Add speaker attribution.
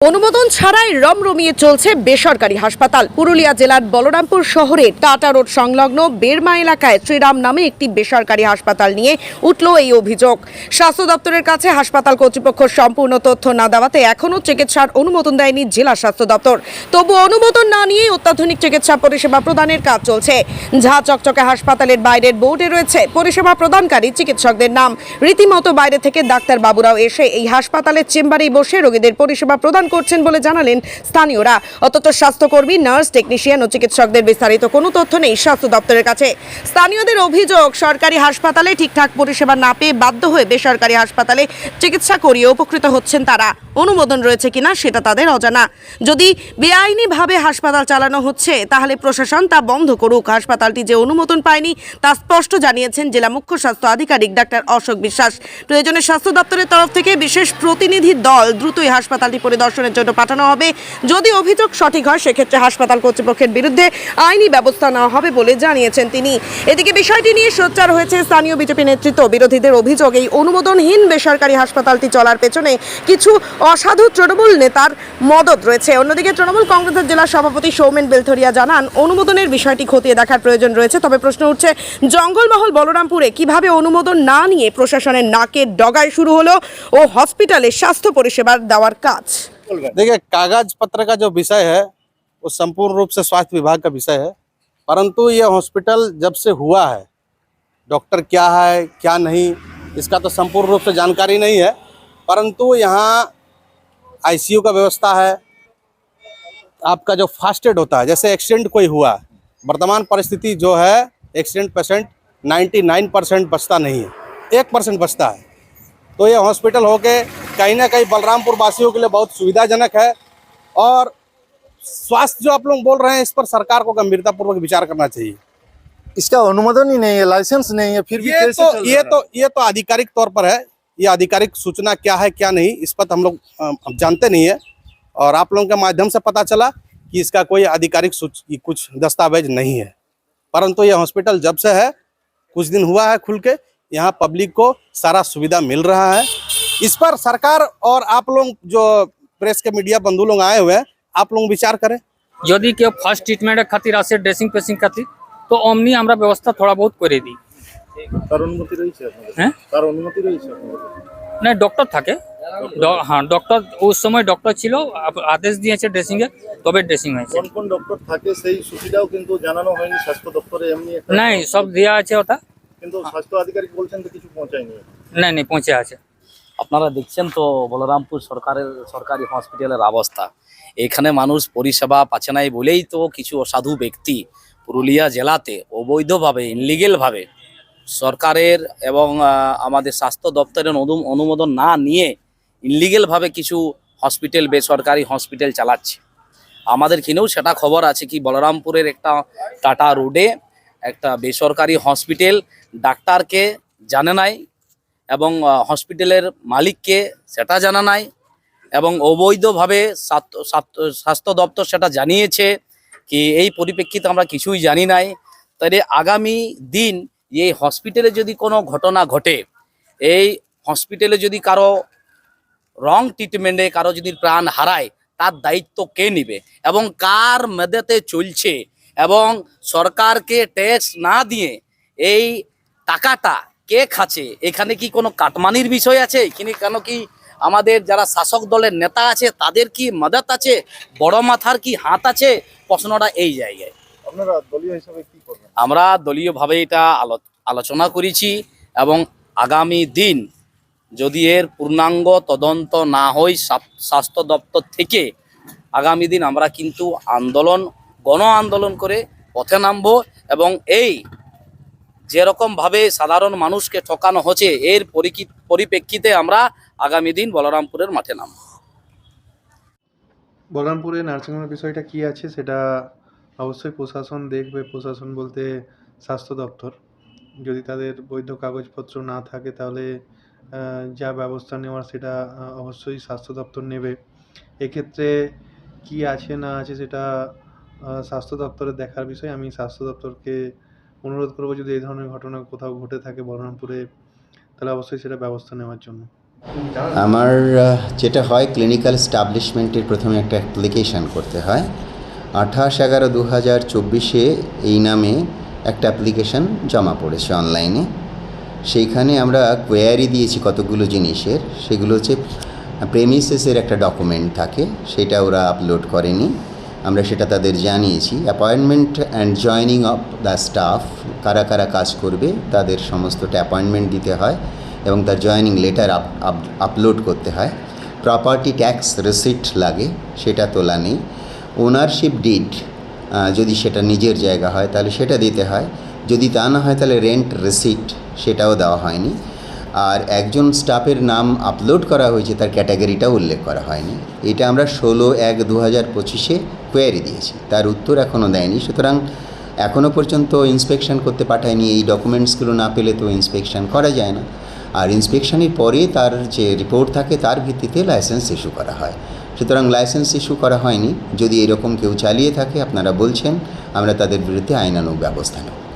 Speaker 1: অনুমোদন ছাড়াই রমরমিয়ে চলছে বেসরকারি হাসপাতাল। পুরুলিয়া জেলার বলরামপুর শহরে টাটা রোড সংলগ্ন বেরমা এলাকায় শ্রীরাম নামে একটি বেসরকারি হাসপাতাল নিয়ে উঠল এই অভিযোগ। স্বাস্থ্য দপ্তরের কাছে হাসপাতাল কর্তৃপক্ষ সম্পূর্ণ তথ্য না দেওয়াতে এখনও চিকিৎসার অনুমোদন দেয়নি জেলা স্বাস্থ্য দপ্তর। তবু অনুমোদন না নিয়ে অত্যাধুনিক চিকিৎসা পরিষেবা প্রদানের কাজ চলছে। ঝা চকচকে হাসপাতালের বাইরের বোর্ডে রয়েছে পরিষেবা প্রদানকারী চিকিৎসকদের নাম। রীতিমতো বাইরে থেকে ডাক্তার বাবুরাও এসে এই হাসপাতালের চেম্বারেই বসে রোগীদের পরিষেবা প্রদান করছেন বলে জানালেন স্থানীয়রা। অথচ স্বাস্থ্যকর্মী, নার্স, টেকনিশিয়ান ও চিকিৎসকদের বিস্তারিত কোনো তথ্য নেই স্বাস্থ্য দপ্তরের কাছে। স্থানীয়দের অভিযোগ, সরকারি হাসপাতালে ঠিকঠাক পরিষেবা না পেয়ে বাধ্য হয়ে বেসরকারি হাসপাতালে চিকিৎসা করিয়ে উপকৃত হচ্ছেন তারা। অনুমোদন রয়েছে কিনা সেটা তাদের অজানা। যদি বেআইনিভাবে হাসপাতাল চালানো হচ্ছে, তাহলে প্রশাসন তা বন্ধ করুক। হাসপাতালটি যে অনুমোদন পায়নি, তা স্পষ্ট জানিয়েছেন জেলা মুখ্য স্বাস্থ্য আধিকারিক ডাক্তার অশোক বিশ্বাস। প্রয়োজনে স্বাস্থ্য দপ্তরের তরফ থেকে বিশেষ প্রতিনিধি দল দ্রুতই হাসপাতালটি পরিদর্শনের জন্য পাঠানো হবে। যদি অভিযোগ সঠিক হয়, সেক্ষেত্রে হাসপাতাল কর্তৃপক্ষের বিরুদ্ধে আইনি ব্যবস্থা নেওয়া হবে বলে জানিয়েছেন তিনি। এদিকে বিষয়টি নিয়ে সোচ্চার হয়েছে স্থানীয় বিজেপি নেতৃত্ব। বিরোধীদের অভিযোগ, এই অনুমোদনহীন বেসরকারি হাসপাতালটি চলার পেছনে কিছু অসাধু তৃণমূল নেতার মদত রয়েছে। অন্যদিকে তৃণমূল কংগ্রেসের জেলা সভাপতি সৌমেন বেলথরিয়া জানান, অনুমোদনের বিষয়টি খতিয়ে দেখার প্রয়োজন রয়েছে। তবে প্রশ্ন উঠছে, জঙ্গলমহল বলরামপুরে কীভাবে অনুমোদন না নিয়ে প্রশাসনের নাকের ডগায় শুরু হলো ও হসপিটালে স্বাস্থ্য পরিষেবার দেওয়ার কাজ?
Speaker 2: देखिए, कागज़ पत्र का जो विषय है, वो संपूर्ण रूप से स्वास्थ्य विभाग का विषय है। परंतु ये हॉस्पिटल जब से हुआ है, डॉक्टर क्या है, क्या नहीं, इसका तो संपूर्ण रूप से जानकारी नहीं है। परंतु यहाँ आईसीयू का व्यवस्था है, आपका जो फास्ट एड होता है, जैसे एक्सीडेंट कोई हुआ, वर्तमान परिस्थिति जो है, एक्सीडेंट पेशेंट 99 परसेंट बचता नहीं है, एक परसेंट बचता है। तो ये हॉस्पिटल होके कहीं ना कहीं बलरामपुर वासियों के लिए बहुत सुविधाजनक है और स्वास्थ्य जो आप लोग बोल रहे हैं इस पर सरकार को गंभीरतापूर्वक विचार करना चाहिए।
Speaker 3: इसका अनुमोदन ही नहीं है लाइसेंस नहीं है फिर भी
Speaker 2: ये तो ये तो ये तो आधिकारिक तौर पर है। ये आधिकारिक सूचना क्या है क्या नहीं इस पर तो हम लोग जानते नहीं है। और आप लोगों के माध्यम से पता चला कि इसका कोई आधिकारिक सूच कुछ दस्तावेज़ नहीं है। परंतु ये हॉस्पिटल जब से है कुछ दिन हुआ है खुल के यहाँ पब्लिक को सारा सुविधा मिल रहा है। इस पर सरकार और आप लोग जो प्रेस के मीडिया बंधु लोग आए हुए हैं आप लोग विचार करें
Speaker 4: যদি কেউ ফার্স্ট ট্রিটমেন্টের খাতির আসে ড্রেসিং পেসিং খাতির তো অমনি আমরা ব্যবস্থা থোড়া বহুত করে দিই
Speaker 3: তার অনুমতি রয়েছে আপনাদের?
Speaker 4: হ্যাঁ
Speaker 3: তার অনুমতি রয়েছে আপনাদের?
Speaker 4: না ডক্টর থাকে ড- হ্যাঁ ডক্টর ওই সময় ডক্টর ছিল আপ- আদেশ দিয়েছে ড্রেসিং এ তবে ড্রেসিং হয়েছে
Speaker 3: কোন কোন ডক্টর থাকে সেই সূচিটাও কিন্তু জানানো হয়নি স্বাস্থ্য দপ্তরে এমনি একটা-
Speaker 4: নাই সব দেওয়া আছে ওটা
Speaker 3: কিন্তু স্বাস্থ্য আধিকারিক বলছেন তো কিছু পৌঁছায়নি
Speaker 4: নাই নাই পৌঁছে আছে
Speaker 5: আপনারা দেখছেন তো বলরামপুর সরকারের, সরকারি হসপিটালের অবস্থা। এখানে মানুষ পরিষেবা পাচ্ছে নাই বলেই তো কিছু অসাধু ব্যক্তি পুরুলিয়া জেলাতে অবৈধভাবে ইনলিগেলভাবে সরকারের এবং আমাদের স্বাস্থ্য দপ্তরের অনু- অনুমোদন না নিয়ে ইনলিগেলভাবে কিছু হসপিটাল, বেসরকারি হসপিটাল চালাচ্ছে। আমাদের কিনেও সেটা খবর আছে কি বলরামপুরের একটা টাটা রোডে একটা বেসরকারি হসপিটাল ডাক্তারকে জানে নাই হসপিটালের মালিককে সেটা জানা নাই এবং অবৈধভাবে স্বাস্থ্য দপ্তর সেটা জানিয়েছে কি এই পরিপ্রেক্ষিতে আমরা কিছুই জানি নাই। তাহলে আগামী দিন এই হসপিটালে যদি কোনো ঘটনা ঘটে, এই হসপিটালে যদি কারও রং ট্রিটমেন্টে কারও যদি প্রাণ হারায়, তার দায়িত্ব কে নেবে এবং কার মেদেতে চলছে এবং সরকারকে ট্যাক্স না দিয়ে এই টাকাটা কে খাচ্ছে? এখানে কি কোনো কাটমানির বিষয় আছে? এখানে কেন কি আমাদের যারা শাসক দলের নেতা আছে তাদের কি মদত আছে? বড় মাথার কি হাত আছে? প্রশ্নটা এই জায়গায়।
Speaker 3: আপনারা দলীয় হিসাবে কি করবেন?
Speaker 5: আমরা দলীয়ভাবে এটা আলো- আলোচনা করেছি এবং আগামী দিন যদি এর পূর্ণাঙ্গ তদন্ত না হয় স্বাস্থ্য দপ্তর থেকে আগামী দিন আমরা কিন্তু আন্দোলন গণ আন্দোলন করে পথে নামবো এবং এই যেরকমভাবে সাধারণ মানুষকে ঠকানো হচ্ছে, এর পরিকি- পরিপ্রেক্ষিতে আমরা আগামী দিন বলরামপুরের মাঠে নামবো।
Speaker 6: বলরামপুরে নার্সিংহোমের বিষয়টা কি আছে সেটা অবশ্যই প্রশাসন দেখবে। প্রশাসন বলতে স্বাস্থ্য দপ্তর। যদি তাদের বৈধ কাগজপত্র না থাকে তাহলে যা ব্যবস্থা নেওয়ার সেটা অবশ্যই স্বাস্থ্য দপ্তর নেবে। এক্ষেত্রে কি আছে না আছে সেটা স্বাস্থ্য দপ্তরের দেখার বিষয়। আমি স্বাস্থ্য দপ্তরকে অনুরোধ করব যদি এই ধরনের ঘটনা কোথাও ঘটে থাকে বলরামপুরে, তাহলে অবশ্যই সেটা ব্যবস্থা নেওয়ার জন্য।
Speaker 7: আমার যেটা হয় ক্লিনিক্যাল স্টাবলিশমেন্টের প্রথমে একটা অ্যাপ্লিকেশান করতে হয়। আঠাশ এগারো দু হাজার চব্বিশে এই নামে একটা অ্যাপ্লিকেশান জমা পড়েছে অনলাইনে সেইখানে আমরা কোয়ারি দিয়েছি কতগুলো জিনিসের। সেগুলো হচ্ছে প্রেমিসেসের একটা ডকুমেন্ট থাকে, সেটা ওরা আপলোড করেনি। আমরা সেটা তাদের জানিয়েছি। Appointment and joining of the staff কারা কারা কাজ করবে, তাদের সমস্তটা অ্যাপয়েন্টমেন্ট দিতে হয় এবং তার জয়নিং লেটার আপলোড করতে হয়। প্রপার্টি ট্যাক্স রিসিট লাগে, সেটা তোলা নেই। ওনারশিপ ডিড যদি সেটা নিজের জায়গা হয়, তাহলে সেটা দিতে হয়। যদি তা না হয়, তাহলে রেন্ট রিসিট সেটাও দেওয়া হয়নি। আর একজন স্টাফের নাম আপলোড করা হয়েছে, তার ক্যাটাগরিটা উল্লেখ করা হয়নি। এটা আমরা ষোলো এক দু হাজার পঁচিশে কোয়ারি দিয়েছি। তার উত্তর এখনও দেয়নি। সুতরাং এখনও পর্যন্ত ইন্সপেকশন করতে পাঠায়নি। এই ডকুমেন্টসগুলো না পেলে তো ইন্সপেকশন করা যায় না। আর ইন্সপেকশনের পরে তার যে রিপোর্ট থাকে, তার ভিত্তিতে লাইসেন্স ইস্যু করা হয়। সুতরাং লাইসেন্স ইস্যু করা হয়নি। যদি এরকম কেউ চালিয়ে থাকে, আপনারা বলছেন, আমরা তাদের বিরুদ্ধে আইনানুগ ব্যবস্থা নেব।